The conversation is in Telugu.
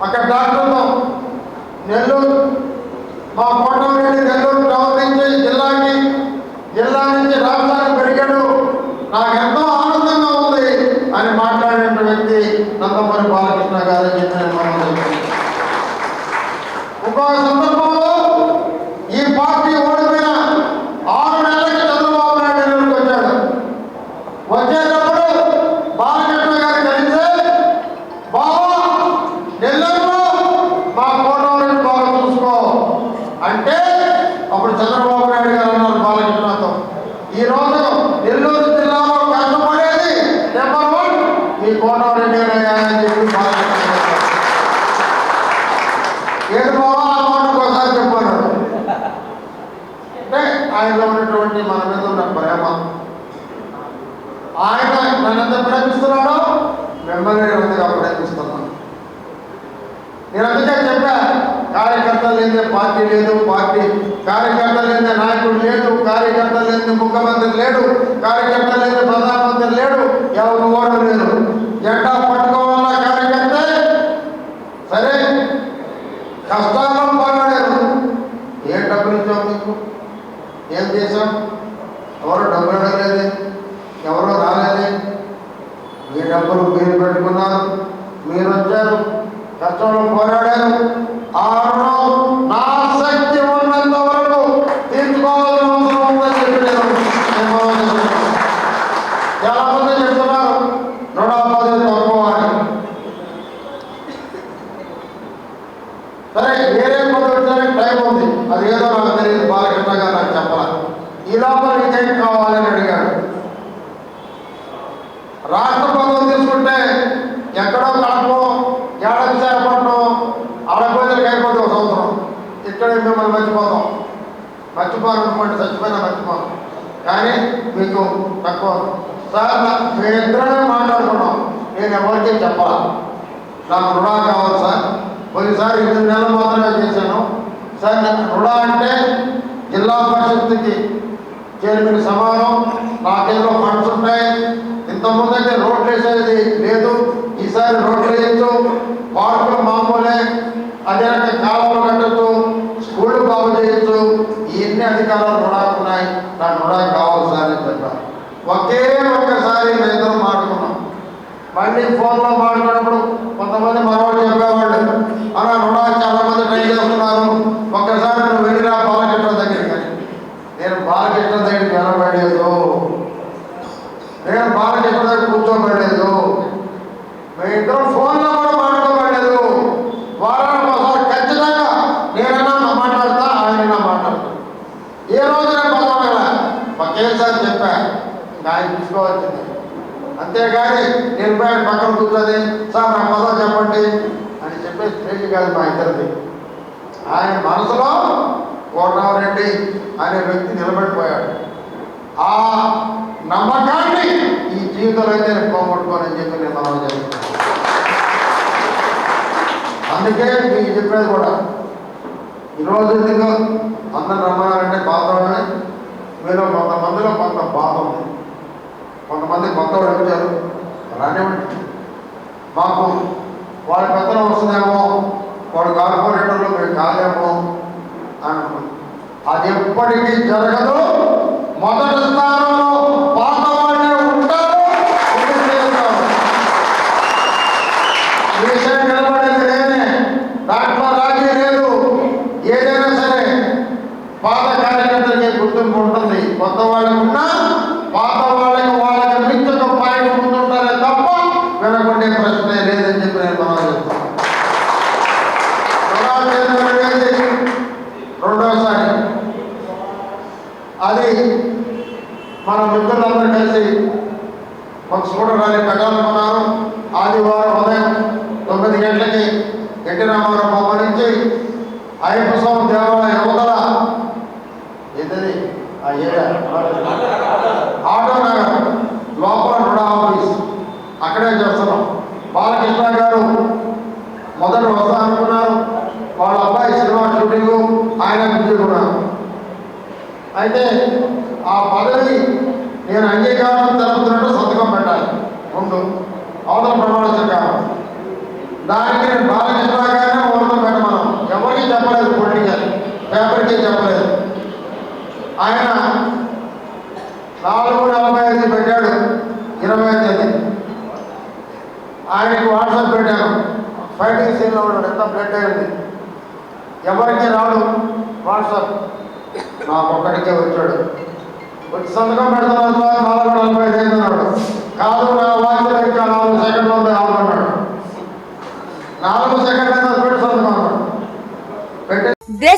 అక్కడ డాక్టర్తో నెల్లూరు మా కోటమిరెడ్డి నెల్లూరు టౌన్ నుంచి జిల్లాకి జిల్లా నుంచి రాష్ట్రానికి పెరిగాడు నాకు ఎంతో ఆనందంగా ఉంది అని మాట్లాడిన వ్యక్తి నందమూరి బాలకృష్ణ గారు అని చెప్పి నేను మనం చేస్తున్నాను. ఇంకొక సందర్భంలో ఈ పార్టీ ఓడిపోయిన ఆరు నెలలకి చంద్రబాబు నాయుడు నెల్లూరుకి వచ్చాడు వచ్చేటప్పుడు బాలకృష్ణ గారు కలిస్తే బాబా నెల్లూరులో మా కోటవరం బాగా చూసుకో అంటే అప్పుడు చంద్రబాబు నాయుడు గారు అన్నారు బాలకృష్ణతో ఈ రోజు నెల్లూరు జిల్లాలో కష్టపడేది నెంబర్ వన్ ఈ కోటవరెడ్డి అని చెప్పి బాలకృష్ణ గారు చెప్పారు. ఏడు బాబా ఆ మాట ఒకసారి చెప్పారు అంటే ఆయనలో ఉన్నటువంటి మన మీద ఉన్న ప్రేమ ఆయన నన్ను ఎంత ప్రేమిస్తున్నాడో మిమ్మల్ని నేను అంతగా ప్రేమిస్తున్నాను నేను అందుకే చెప్పా. కార్యకర్తలు లేదే పార్టీ లేదు పార్టీ కార్యకర్తలు లేదే నాయకుడు లేదు కార్యకర్తలు లేదే ముఖ్యమంత్రి లేడు కార్యకర్తలు లేదే ప్రధానమంత్రి లేడు ఎవరు లేదు. మీకు తక్కువ. సార్ మేము ఇద్దరమే మాట్లాడుకున్నాం. నేను ఎవరికి చెప్పాలి? నాకు రుణా కావాలి సార్. కొన్నిసారి ఎనిమిది నెలలు మాత్రమే చేశాను. సార్ నాకు రుణా అంటే జిల్లా పరిషత్కి చైర్మన్ సమానం. నాకేదో ఫండ్స్ ఉంటాయి. ఇంతకుముందు అయితే రోడ్లు వేసేది లేదు. ఈసారి రోడ్లు వేయచ్చు. పార్కులు మామూలే. అదే రకంగా కాలువలు కట్టచ్చు. స్కూళ్ళు బాగు చేయొచ్చు. ఇవన్నీ అధికారాలు రుణాలు ఉన్నాయి. నా రుణా కావాలి సార్ అని చెప్పాను ఒకే ఒక్కసారి మేము మాట్లాడుకున్నాం. మళ్ళీ ఫోన్లో మాట్లాడినప్పుడు కొంతమంది మన అంతేగాని నేను పోయాడు పక్కన కూర్చొని సార్ నా పదవి చెప్పండి అని చెప్పేసి స్టేజ్ కాదు మా ఇద్దరిది ఆయన మనసులో కోటరామరెడ్డి అనే వ్యక్తి నిలబడిపోయాడు. ఆ నమ్మకాన్ని ఈ జీవితంలో అయితే నేను పోగొట్టుకోనని చెప్పి నేను మనం చేస్తున్నాను. అందుకే మీకు చెప్పేది కూడా ఈరోజు ఎందుకు అందరు నమ్మాలంటే బాధ ఉన్నాయి మీలో కొంతమందిలో కొంత బాధ ఉంది. కొంతమంది కొత్త వాళ్ళు వచ్చారు రానివ్వండి మాకు వాళ్ళ పెద్దలు వస్తుందేమో వాడు కార్పొరేటర్లు మేము కాలేమో అని అనుకుంటున్నాం. అది ఎప్పటికీ జరగదు మొదటి స్థానం చెప్పి నేను మనం చెప్తాను రుణాలు రెండోసారి. అది మన మిత్రులందరూ కలిసి ఒక స్కూటర్ ర్యాలీ ఆదివారం ఉదయం తొమ్మిది గంటలకి ఎన్టీ రామారావు బొమ్మ అయ్యప్ప స్వామి దేవాలయం యువతల ఏంటది? ఆ ఏడా అయితే ఆ పదవి నేను అంగీకారం జరుపుతున్నట్టు సంతకం పెట్టాలి. ముందు అవతల ప్రమాణ చెప్పాను దానికి నేను బాలకృష్ణ గారినే ముహూర్తం పెట్టమన్నాం ఎవరికి చెప్పలేదు పొలిటికల్ పేపర్కి చెప్పలేదు. ఆయన నాలుగు నలభై ఐదు పెట్టాడు ఇరవై తేదీ. ఆయనకి వాట్సాప్ పెట్టాను. ఫైటింగ్ సీన్లో ఉన్నాడు. ఎంత బ్లడ్ అయింది. ఎవరికి రాడు వాట్సాప్. నాకు ఒక్కడికే వచ్చాడు. వచ్చి సంతకం పెడతాను నలభై ఐదు అన్నాడు. కాదు నా వాచ్లో ఇంకా నాలుగు సెకండ్లు ఉంది ఆపన్నాడు నాలుగు సెకండ్లు అయినా పెట్టి సంతకం అన్నాడు పెట్టి